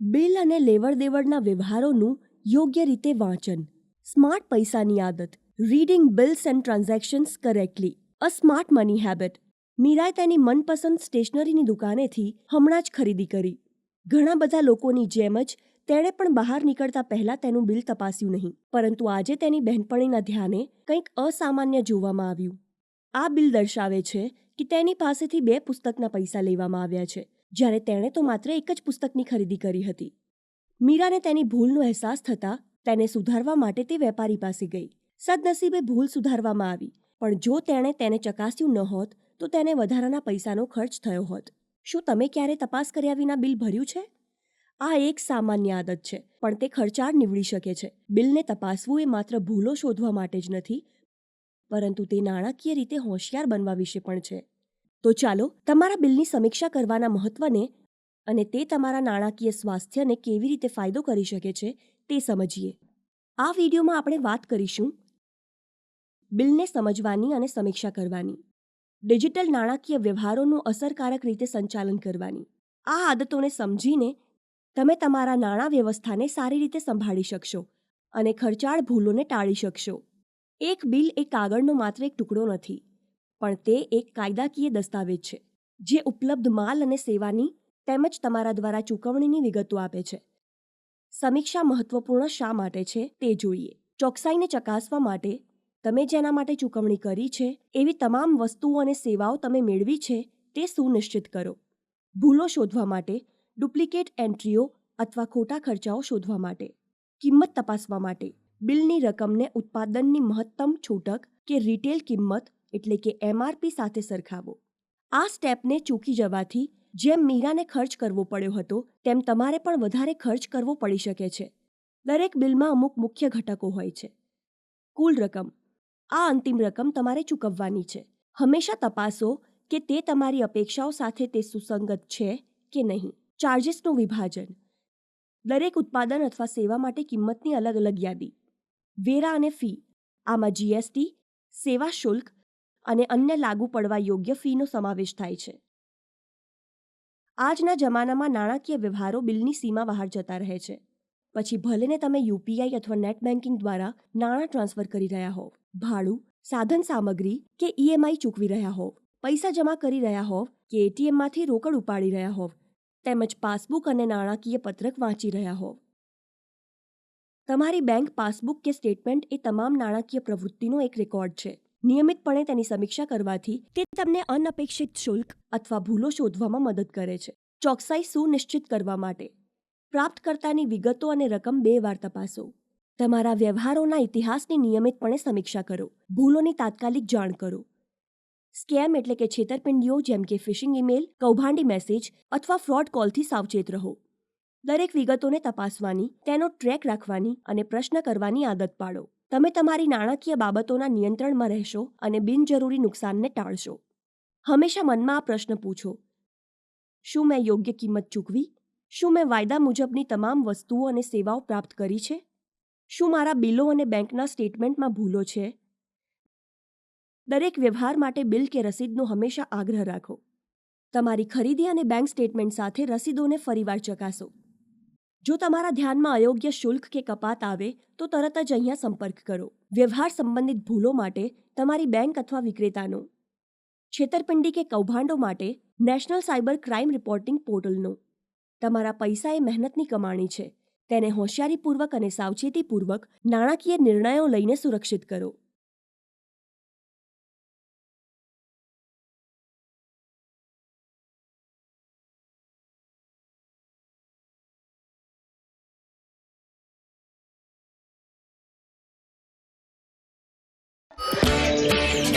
Bill અને લેવડ દેવડના વ્યવહારોનું યોગ્ય રીતે વાંચન. સ્માર્ટ પૈસાની આદત. Reading bills and transactions correctly. A smart money habit. મીરાએ તેની મનપસંદ સ્ટેશનરીની દુકાનેથી હમણાં જ ખરીદી કરી. ઘણા બધા લોકોની જેમ જ તેણે પણ બહાર નીકળતા પહેલા તેનું બિલ તપાસ્યું નહીં. પરંતુ આજે તેની બહેનપણીના ધ્યાને કંઈક અસામાન્ય જોવામાં આવ્યું. આ બિલ દર્શાવે છે કે તેની પાસેથી બે પુસ્તકના પૈસા લેવામાં આવ્યા છે. જ્યારે તેણે તો માત્ર એક જ પુસ્તકની ખરીદી કરી હતી. મીરાને તેની ભૂલનો અહેસાસ થતાં તેને સુધારવા માટે તે વેપારી પાસે ગઈ. સદનસીબે ભૂલ સુધારવામાં આવી, પણ જો તેણે તેને ચકાસ્યું ન હોત, તો તેને વધારાના પૈસાનો ખર્ચ થયો હોત. શું તમે ક્યારે તપાસ કર્યા વિના બિલ ભર્યું છે? આ એક સામાન્ય આદત છે, પણ તે ખર્ચાળ નીવડી શકે છે. બિલને તપાસવું એ માત્ર ભૂલો શોધવા માટે જ નથી, પરંતુ તે નાણાકીય રીતે હોશિયાર બનવા વિશે પણ છે. તો ચાલો તમારા બિલની સમીક્ષા કરવાના મહત્વને અને તે તમારા નાણાકીય સ્વાસ્થ્યને કેવી રીતે ફાયદો કરી શકે છે તે સમજીએ. આ વિડીયોમાં આપણે વાત કરીશું બિલને સમજવાની અને સમીક્ષા કરવાની, ડિજિટલ નાણાકીય વ્યવહારોનું અસરકારક રીતે સંચાલન કરવાની. આ આદતોને સમજીને તમે તમારા નાણાં વ્યવસ્થાને સારી રીતે સંભાળી શકશો અને ખર્ચાળ ભૂલોને ટાળી શકશો. એક બિલ એ કાગળનો માત્ર એક ટુકડો નથી. પણ તે એક કાયદાકીય દસ્તાવેજ છે, જે ઉપલબ્ધ માલ અને સેવાની તેમજ તમારા દ્વારા ચૂકવણીની વિગતો આપે છે. સમીક્ષા મહત્વપૂર્ણ શા માટે છે તે જોઈએ. ચોકસાઈને ચકાસવા માટે તમે જેના માટે ચૂકવણી કરી છે, એવી તમામ વસ્તુઓ અને સેવાઓ તમે મેળવી છે, તે સુનિશ્ચિત કરો. ભૂલો શોધવા માટે ડુપ્લિકેટ એન્ટ્રીઓ અથવા ખોટા ખર્ચાઓ શોધવા માટે. કિંમત તપાસવા માટે બિલની રકમને ઉત્પાદનની મહત્તમ છૂટક કે રિટેલ કિંમત એટલે કે એમઆરપી સાથે સરખાવો. આ સ્ટેપને ચૂકી જવાથી જેમ મીરાને ખર્ચ કરવો પડ્યો હતો, તેમ તમારે પણ વધારે ખર્ચ કરવો પડી શકે છે. દરેક બિલમાં અમુક મુખ્ય ઘટકો હોય છે. કુલ રકમ. આ અંતિમ રકમ તમારે ચૂકવવાની છે. હંમેશા તપાસો કે તે તમારી અપેક્ષાઓ સાથે તે સુસંગત છે કે નહીં. ચાર્જિસનું વિભાજન. દરેક ઉત્પાદન અથવા સેવા માટે કિંમતની અલગ અલગ યાદી. વેરા અને ફી. આમાં જીએસટી સેવા શુલ્ક અને અન્ય લાગુ પડવા યોગ્ય ફીનો સમાવેશ થાય છે. આજના જમાનામાં નાણાકીય વ્યવહારો બિલની સીમા બહાર જતા રહે છે. પછી ભલેને તમે યુપીઆઈ અથવા નેટ બેન્કિંગ દ્વારા નાણાં ટ્રાન્સફર કરી રહ્યા હોવ, ભાડું, સાધન સામગ્રી કે ઈએમઆઈ ચૂકવી રહ્યા હોવ, પૈસા જમા કરી રહ્યા હોવ કે એટીએમમાંથી રોકડ ઉપાડી રહ્યા હોવ, તેમજ પાસબુક અને નાણાકીય પત્રક વાંચી રહ્યા હોવ. તમારી બેંક પાસબુક કે સ્ટેટમેન્ટ એ તમામ નાણાકીય પ્રવૃત્તિનો એક રેકોર્ડ છે. નિયમિતપણે તેની સમીક્ષા કરવાથી તે તમને અનપેક્ષિત શુલ્ક અથવા ભૂલો શોધવામાં મદદ કરે છે. ચોકસાઈ સુનિશ્ચિત કરવા માટે પ્રાપ્તકર્તાની વિગતો અને રકમ બે વાર તપાસો. તમારા વ્યવહારોના ઇતિહાસની નિયમિતપણે સમીક્ષા કરો. ભૂલોની તાત્કાલિક જાણ કરો. સ્કેમ એટલે કે છેતરપિંડીઓ જેમ કે ફિશિંગ ઇમેલ કૌભાંડી મેસેજ અથવા ફ્રોડ કોલથી સાવચેત રહો. દરેક વિગતોને તપાસવાની, તેનો ટ્રેક રાખવાની અને પ્રશ્ન કરવાની આદત પાડો. તમે તમારી નાણાકીય બાબતોના નિયંત્રણમાં રહેશો અને બિનજરૂરી નુકસાનને ટાળશો. હંમેશા મનમાં આ પ્રશ્ન પૂછો. શું મેં યોગ્ય કિંમત ચૂકવી? શું મેં વાયદા મુજબની તમામ વસ્તુઓ અને સેવાઓ પ્રાપ્ત કરી છે? શું મારા બિલો અને બેંકના સ્ટેટમેન્ટમાં ભૂલો છે? દરેક વ્યવહાર માટે બિલ કે રસીદનો હંમેશા આગ્રહ રાખો. તમારી ખરીદી અને બેંક સ્ટેટમેન્ટ સાથે રસીદોને ફરીવાર ચકાસો. જો તમારા ધ્યાનમાં અયોગ્ય શુલ્ક કે કપાત આવે, તો તરત જ અહીંયા સંપર્ક કરો. વ્યવહાર સંબંધિત ભૂલો માટે તમારી બેંક અથવા વિક્રેતાનો. છેતરપિંડી કે કૌભાંડો માટે નેશનલ સાયબર ક્રાઇમ રિપોર્ટિંગ પોર્ટલનો. તમારા પૈસા એ મહેનતની કમાણી છે. તેને હોશિયારીપૂર્વક અને સાવચેતીપૂર્વક નાણાકીય નિર્ણયો લઈને સુરક્ષિત કરો. Thank you.